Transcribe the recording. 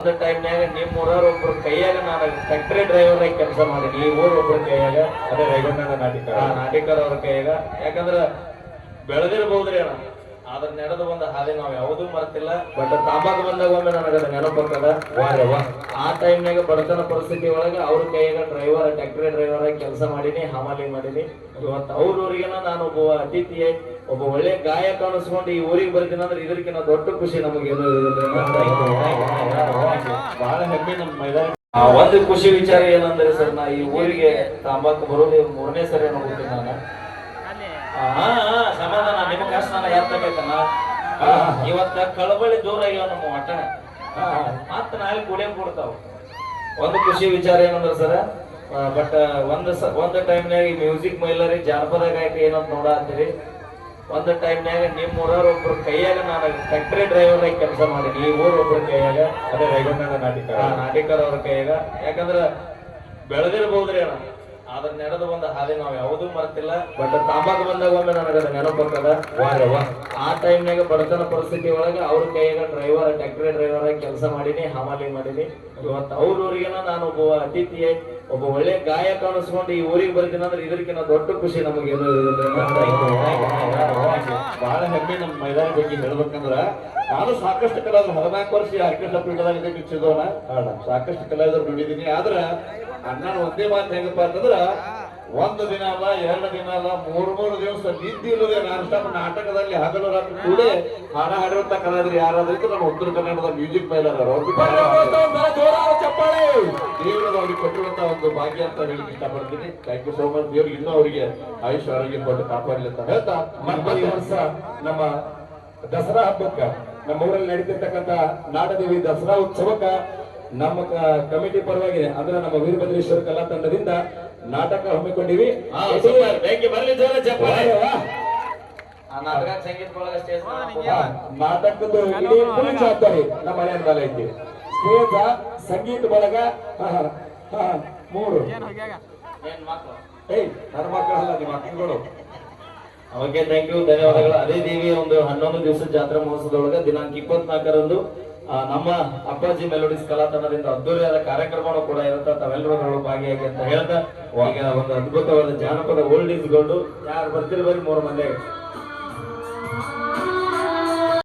ಒಂದು ಟೈಮ್ನಾಗ ನಿಮ್ಮ ಊರವ್ರ ಒಬ್ರು ಕೈಯಾಗ ನಾನು ಫ್ಯಾಕ್ಟ್ರಿ ಡ್ರೈವರ್ ಆಗಿ ಕೆಲಸ ಮಾಡೀನಿ ಈ ಊರ್ ಒಬ್ರ ಕೈಯಾಗ ಅದೇ ರೈಗಣ್ಣನ ನಾಟಿಕರ. ನಾಟಿಕರ ಅವ್ರ ಕೈಯಾಗ. ಯಾಕಂದ್ರ ಬೆಳೆದಿರ್ಬಹುದ್ರಿ ಅಣ್ಣ. ಅದ್ರ ನಡೆದು ಬಂದ ಹಾದಿ ನಾವು ಯಾವುದೂ ಮರ್ತಿಲ್ಲ. ಬಟ್ ತಾಂಬಾಗ ಬಂದಾಗ ಒಮ್ಮೆ ನನಗೆ ನೆನಪಕ್ಕದ ನೆನಪಾಗ್ತದ ವಾ ಆ ಟೈಮ್ನಾಗ ಬಡತನ ಪರಿಸ್ಥಿತಿ ಒಳಗ ಅವ್ರ ಕೈಯಾಗ ಡ್ರೈವರ್ ಟ್ಯಾಕ್ಟ್ರಿ ಡ್ರೈವರ್ ಆಗಿ ಕೆಲಸ ಮಾಡೀನಿ ಹಮಾಲಿ ಮಾಡೀನಿ. ಇವತ್ತು ಅವ್ರ ಊರಿಗೆನ ನಾನು ಒಬ್ಬ ಅತಿಥಿ ಒಬ್ಬ ಒಳ್ಳೆ ಗಾಯಕ ಅನಿಸ್ಕೊಂಡು ಈ ಊರಿಗೆ ಬರ್ತೀನಿ ಅಂದ್ರೆ ದೊಡ್ಡ ಖುಷಿ ನಮಗೆ ಬಹಳ ಹೆಮ್ಮೆ ನಮ್ಮ ಮೈದಾನ. ಒಂದು ಖುಷಿ ವಿಚಾರ ಏನಂದ್ರೆ ಸರ್ ನಾ ಈ ಊರಿಗೆ ತಾಂಬಾಕು ಬರೋದು ಮೂರನೇ ಸರಿ ನೋಡ್ತೀನಿ ನಾನು. ಆ, ಸಮಾಧಾನ ನಿಮ್ಮ ಕಷ್ಟ ನಾನು ಎತ್ತಬೇಕನ್ನ ಇವತ್ತ ಕಳಬಳಿ ದೂರ ಆಗ್ಯಾವ ನಮ್ಮ ಒಟ್ಟ ಮತ್ತ ನಾಳೆ ಕುಡಿಯಂಗ್ ಕೊಡ್ತಾವ. ಒಂದು ಖುಷಿ ವಿಚಾರ ಏನಂದ್ರೆ ಸರ್ ಬಟ್ ಒಂದ್ ಒಂದ್ ಟೈಮ್ನಾಗ ಮ್ಯೂಸಿಕ್ ಮೈಲರಿ ಜಾನಪದ ಗಾಯಕ ಏನಂತ ನೋಡತ್ತೀರಿ ಒಂದು ಟೈಮ್ನಾಗ ನಿಮ್ಮ ಊರವ್ರ ಒಬ್ರು ಕೈಯಾಗ ನಾನು ಫ್ಯಾಕ್ಟ್ರಿ ಡ್ರೈವರ್ ಆಗಿ ಕೆಲಸ ಮಾಡೀನಿ ಈ ಊರ್ ಒಬ್ರ ಕೈಯಾಗ ಅದೇ ರೈಗಣ್ಣನ ನಾಟಿಕ ಆ ನಾಟಿಕರ್ ಅವ್ರ ಕೈಯಾಗ. ಯಾಕಂದ್ರ ಬೆಳೆದಿರ್ಬಹುದ್ರಿ ಅಣ್ಣ. ಅದ್ರ ನಡೆದು ಬಂದ ಹಾದಿ ನಾವ್ ಯಾವುದೂ ಮರ್ತಿಲ್ಲ. ಬಟ್ ತಾಂಬಾಕ ಬಂದಾಗ ಒಮ್ಮೆ ನನಗದ ನೆನಪಕ್ಕದ ವಾರವ ಆ ಟೈಮ್ನಾಗ ಬಡತನ ಪರಿಸ್ಥಿತಿ ಒಳಗ ಅವ್ರ ಕೈಯಾಗ ಡ್ರೈವರ್ ಟ್ಯಾಕ್ಟ್ರಿ ಡ್ರೈವರ್ ಆಗಿ ಕೆಲಸ ಮಾಡೀನಿ ಹಮಾಲಿ ಮಾಡೀನಿ. ಇವತ್ತು ಅವ್ರ ಊರಿಗೆನ ನಾನು ಒಬ್ಬ ಅತಿಥಿ ಒಬ್ಬ ಒಳ್ಳೆ ಗಾಯ ಅನಿಸ್ಕೊಂಡು ಈ ಊರಿಗೆ ಬರ್ತೀನಿ ಅಂದ್ರೆ ಇದಕ್ಕಿಂತ ದೊಡ್ಡ ಖುಷಿ ನಮಗೆ ಬಹಳ ಹೆಮ್ಮೆ ನಮ್ಮ ಮೈದಾನ ಬಗ್ಗೆ ಹೇಳ್ಬೇಕಂದ್ರ ನಾನು ಸಾಕಷ್ಟು ಕಲಾವಿದ್ರು ಹದಿನಾಲ್ಕು ವರ್ಷ ಆರ್ಕೆಸ್ಟ್ರಾ ಪೀಠದಾಗ ಇದ್ದೆ ಬಿಚ್ಚಿದವನ ಸಾಕಷ್ಟು ಕಲಾವಿದ್ರು ದುಡಿದೀನಿ. ಆದ್ರ ಅಣ್ಣನ ಒಂದೇ ಮಾತು ಹೆಂಗಪ್ಪ ಅಂತಂದ್ರ ಒಂದು ದಿನ ಅಲ್ಲ ಎರಡು ದಿನ ಅಲ್ಲ ಮೂರ್ ಮೂರು ದಿವಸ ನಿದ್ದೆ ಇಲ್ಲದೆ ನಾನ್ ಸ್ಟಾಪ್ ನಾಟಕದಲ್ಲಿ ಹಗಲು ರಾತ್ರಿ ಕೂಡ ಹಾಡ ಹಾಡಿರುವಂತ ಕಲಾವಿದ್ರು ಯಾರಾದ್ರೂ ನಮ್ಮ ಉತ್ತರ ಕನ್ನಡದ ಮ್ಯೂಸಿಕ್ ಮೈಲರ್ ದೇವರದ ಅವ್ರಿಗೆ ಕೊಟ್ಟಿರುವಂತ ಒಂದು ಭಾಗ್ಯ ಅಂತ ಹೇಳಿಕ್ಕೆ ಇಷ್ಟಪಡ್ತೀನಿ. ಥ್ಯಾಂಕ್ ಯು ಸೋ ಮಚ್ ದೇವ್ರಿಗೆ ಇನ್ನೂ ಅವರಿಗೆ ಆಯುಷ್ ಆರೋಗ್ಯ ಕೊಟ್ಟು ಕಾಪಾಡಲಿ ಅಂತ ಹೇಳ್ತಾ ಮತ್ತೆ ವರ್ಷ ನಮ್ಮ ದಸರಾ ಹಬ್ಬಕ್ಕ ನಮ್ಮ ಊರಲ್ಲಿ ನಡೀತಿರ್ತಕ್ಕಂತ ನಾಡದೇವಿ ದಸರಾ ಉತ್ಸವಕ್ಕ ನಮ್ಮ ಕಮಿಟಿ ಪರವಾಗಿ ಅಂದ್ರೆ ನಮ್ಮ ವೀರಭದ್ರೇಶ್ವರ ಕಲಾ ತಂಡದಿಂದ ನಾಟಕ ಹಮ್ಮಿಕೊಂಡಿವಿ. ಬರ್ಲಿ ಜೋರ ಚಪ್ಪಾಳೆ. ಆ ನಾಟಕ ಸಂಗೀತ ಒಳಗ ಸ್ಟೇಜ್ ಹಾ, ನಾಟಕದ ಇಡೀ ಫುಲ್ ಜವಾಬ್ದಾರಿ ನಮ್ಮ ಮನೆಯ ಮೇಲೆ ಐತಿ. ಸ್ಟೇಜ ಸಂಗೀತ ಬಳಗ ಹಾ, ಹಾ, ಹಾ, ಮೂರು. ಏಯ್ ನನ್ನ ಮಕ್ಕಳಲ್ಲ ನಿಮ್ಮ ಮಕ್ಕಳು ಓಕೆ ಥ್ಯಾಂಕ್ ಯು ಧನ್ಯವಾದಗಳು. ಅದೇ ದೇವಿಯ ಒಂದು ಹನ್ನೊಂದು ದಿವಸ ಜಾತ್ರಾ ಮಹೋತ್ಸವದೊಳಗೆ ದಿನಾಂಕ ಇಪ್ಪತ್ನಾಲ್ಕರಂದು ನಮ್ಮ ಅಪ್ಪಾಜಿ ಮೆಲೋಡಿಸ್ ಕಲಾ ತಂಡದಿಂದ ಅದ್ದೂರಿಯಾದ ಕಾರ್ಯಕ್ರಮಗಳು ಕೂಡ ಇರುತ್ತೆ. ತಾವೆಲ್ಲರೂ ಭಾಗಿಯಾಗಿ ಅಂತ ಹೇಳ್ತಾ ಈಗ ಒಂದು ಅದ್ಭುತವಾದ ಜಾನಪದ ಓಲ್ಡ್ ಇಸ್ಕೊಂಡು ಯಾರು ಬರ್ತಿರ್ಬೇಕು ಮೂರು ಮಂದಿ.